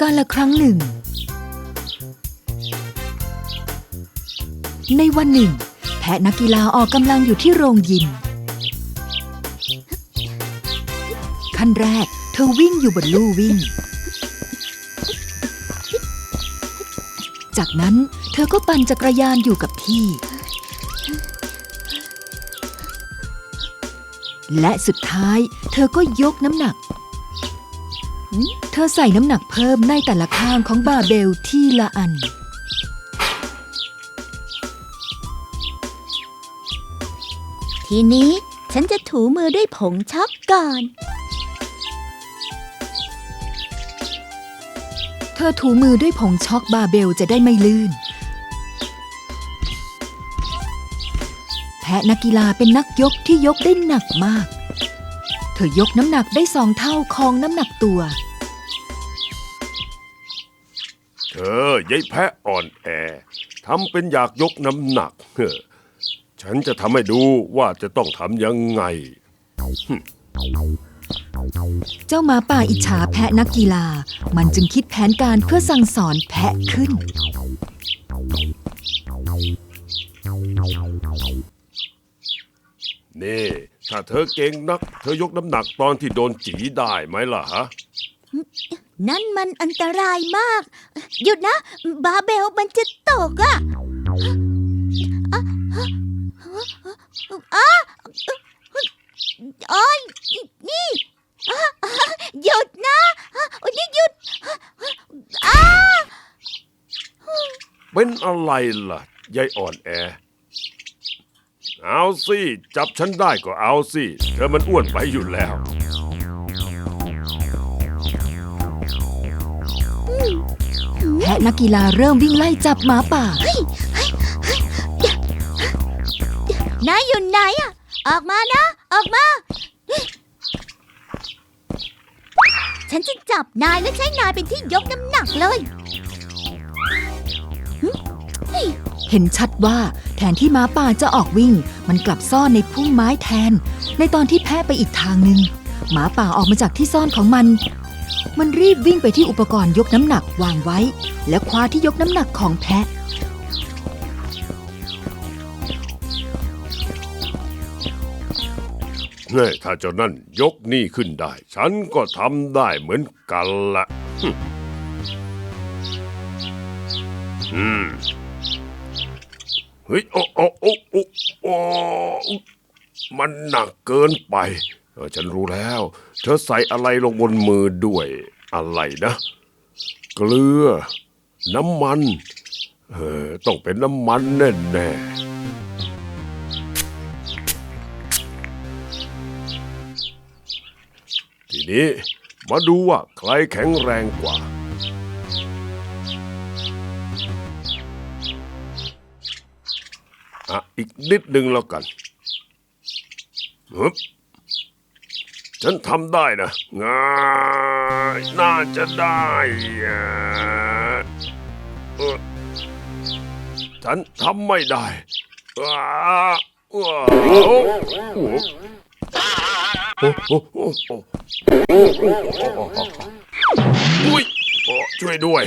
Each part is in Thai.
กาละครั้งหนึ่ง ในวันหนึ่ง แพะนักกีฬาออกกำลังอยู่ที่โรงยิม ขั้นแรก เธอวิ่งอยู่บนลู่วิ่ง จากนั้นเธอก็ปั่นจักรยานอยู่กับที่ และสุดท้าย เธอก็ยกน้ำหนัก เธอใส่น้ำหนักเพิ่มในแต่ละข้างของบาเบลที่ละอัน ทีนี้ฉันจะถูมือด้วยผงช็อกก่อน เธอถูมือด้วยผงช็อกบาเบลจะได้ไม่ลื่น แพะนักกีฬาเป็นนักยกที่ยกได้หนักมาก เธอยกน้ำหนักได้สองเท่าของน้ำหนักตัว เธอยายแพะอ่อนแอทำเป็นอยากยกน้ำหนักเฮ้อฉันจะทำให้ดูว่าจะต้องทำยังไง เจ้าหมาป่าอิจฉาแพะนักกีฬา มันจึงคิดแผนการเพื่อสั่งสอนแพะขึ้น นี่ ถ้าเธอเก่งนัก เธอยกน้ำหนักตอนที่โดนจีได้ไหมล่ะฮะ นั่นมันอันตรายมาก หยุดนะ บาเบลมันจะตกอะอะอะโอ้ยนี่หยุดนะโอ้ยหยุดอาเป็นอะไรล่ะ ยายอ่อนแอ เอาสิ จับฉันได้ก็เอาสิ เธอมันอ้วนไปอยู่แล้ว แพะนักกีฬาเริ่มวิ่งไล่จับหมาป่า นายอยู่ไหนอะออกมานะ ออกมา ฉันจะจับนายและใช้นายเป็นที่ยกน้ำหนักเลยเห็นชัดว่าแทนที่หม้าป่าจะออกวิ่ง มันกลับซ่อนในพุ่มไม้แทน ในตอนที่แพะไปอีกทางหนึ่งหมาป่าออกมาจากที่ซ่อนของมัน มันรีบวิ่งไปที่อุปกรณ์ยกน้ำหนักวางไว้ และคว้าที่ยกน้ำหนักของแพะ เนี่ยถ้าเจ้านั่นยกนี่ขึ้นได้ ฉันก็ทำได้เหมือนกันละฮึอืมเฮ้ยโอ้โอ้โอ้โอ้โอ้มันหนักเกินไปเออฉันรู้แล้ว เธอใส่อะไรลงบนมือด้วยอะไรนะ เกลือ น้ำมัน เออต้องเป็นน้ำมันแน่แน่ทีนี้มาดูว่าใครแข็งแรงกว่าอะอีกนิดนึงแล้วกันฮึบ ฉันทำได้นะง่ายน่าจะได้ฉันทำไม่ได้อุ้ยช่วยด้วย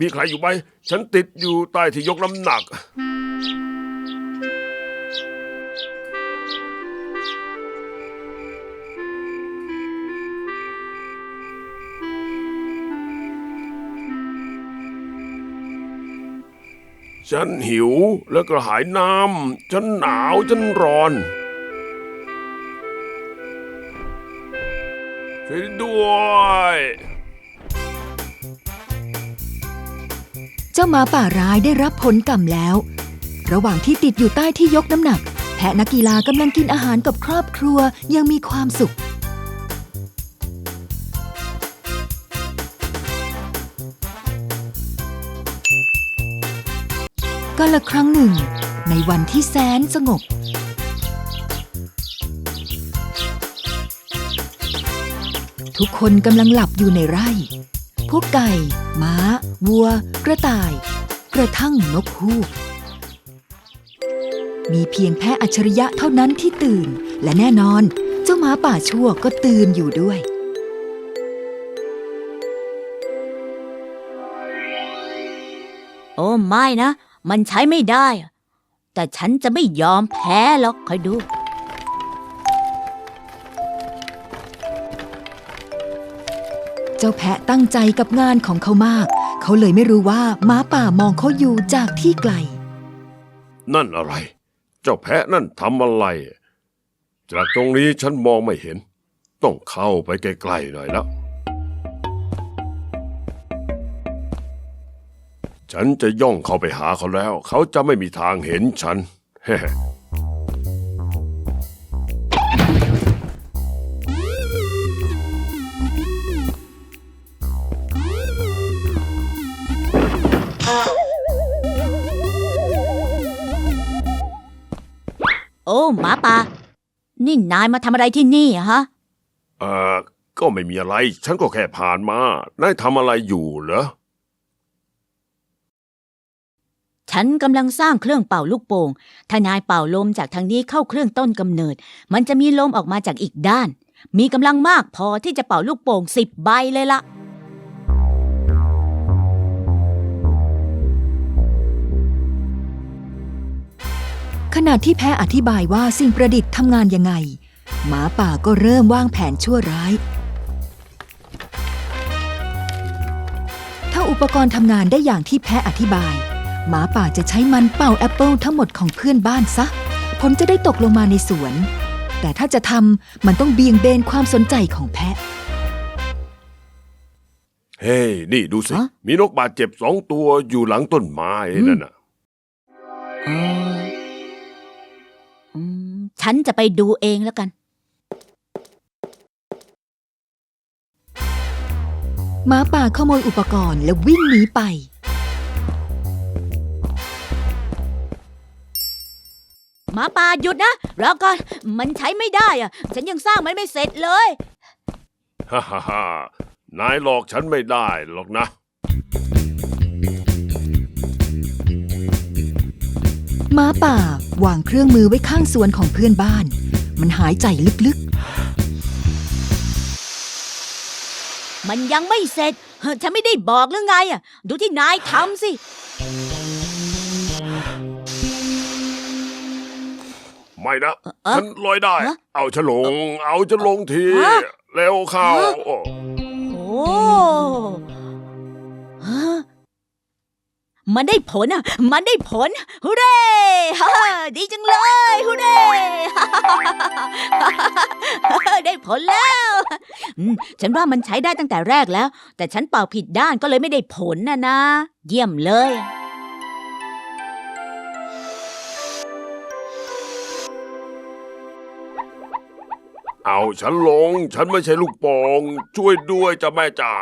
มีใครอยู่ไหม ฉันติดอยู่ใต้ที่ยกน้ำหนัก ฉันหิวแล้วก็หายน้ำ ฉันหนาว ฉันร้อนช่วยด้วยเจ้าหมาป่าร้ายได้รับผลกรรมแล้ว ระหว่างที่ติดอยู่ใต้ที่ยกน้ำหนัก แพะนักกีฬากำลังกินอาหารกับครอบครัวอยังมีความสุข ก็ละครั้งหนึ่ง ในวันที่แสนสงบ ทุกคนกำลังหลับอยู่ในไร่ พวกไก่ ม้า วัว กระต่าย กระทั่งนกฮูก มีเพียงแพะอัจฉริยะเท่านั้นที่ตื่น และแน่นอน เจ้าหมาป่าชั่วก็ตื่นอยู่ด้วยโอ้ไม่นะ มันใช้ไม่ได้อะแต่ฉันจะไม่ยอมแพ้หรอกคอยดูเจ้าแพะตั้งใจกับงานของเขามาก เขาเลยไม่รู้ว่าหมาป่ามองเขาอยู่จากที่ไกล นั่นอะไร เจ้าแพะนั่นทำอะไร จากตรงนี้ฉันมองไม่เห็น ต้องเข้าไปใกล้ๆหน่อยแล้ว ฉันจะย่องเข้าไปหาเขาแล้ว เขาจะไม่มีทางเห็นฉันโอ้หมาป่านี่นายมาทำอะไรที่นี่อะฮะ เออก็ไม่มีอะไร ฉันก็แค่ผ่านมา นายทำอะไรอยู่เหรอ ฉันกำลังสร้างเครื่องเป่าลูกโป่ง ถ้านายเป่าลมจากทางนี้เข้าเครื่องต้นกำเนิด มันจะมีลมออกมาจากอีกด้าน มีกำลังมากพอที่จะเป่าลูกโป่งสิบใบเลยละขณะที่แพะอธิบายว่าสิ่งประดิษฐ์ทำงานยังไง หมาป่าก็เริ่มวางแผนชั่วร้าย ถ้าอุปกรณ์ทำงานได้อย่างที่แพะอธิบาย หมาป่าจะใช้มันเป่าแอปเปิลทั้งหมดของเพื่อนบ้านซะ ผลจะได้ตกลงมาในสวน แต่ถ้าจะทำมันต้องเบี่ยงเบนความสนใจของแพะ เฮ้ยนี่ดูสิ ฮะ มีนกบาดเจ็บสองตัวอยู่หลังต้นไม้นั่นน่ะเอออืมฉันจะไปดูเองแล้วกัน หมาป่าขโมยอุปกรณ์และวิ่งหนีไป มาป่าหยุดนะรอก่อนมันใช้ไม่ได้อะฉันยังสร้างมันไม่เสร็จเลยฮ่าฮ่าฮ่านายหลอกฉันไม่ได้หรอกนะ หมาป่าวางเครื่องมือไว้ข้างสวนของเพื่อนบ้าน มันหายใจลึกมันยังไม่เสร็จเฮ้อฉันไม่ได้บอกหรือไงอะดูที่นายทำสิ ไม่นะเอ่อเอ่อฉันลอยได้ฮะเอาฉลง เอาฉลงทีฮะเร็วเข้าฮะโอ้โอ้ฮะมันได้ผลอะ มันได้ผลฮูเร่ฮ่าดีจังเลยฮูเร่ได้ผลแล้วอืมฉันว่ามันใช้ได้ตั้งแต่แรกแล้ว แต่ฉันเป่าผิดด้านก็เลยไม่ได้ผลนะนะ เยี่ยมเลย เอาฉันลง ฉันไม่ใช่ลูกโป่งช่วยด้วยจ้ะแม่จ๋า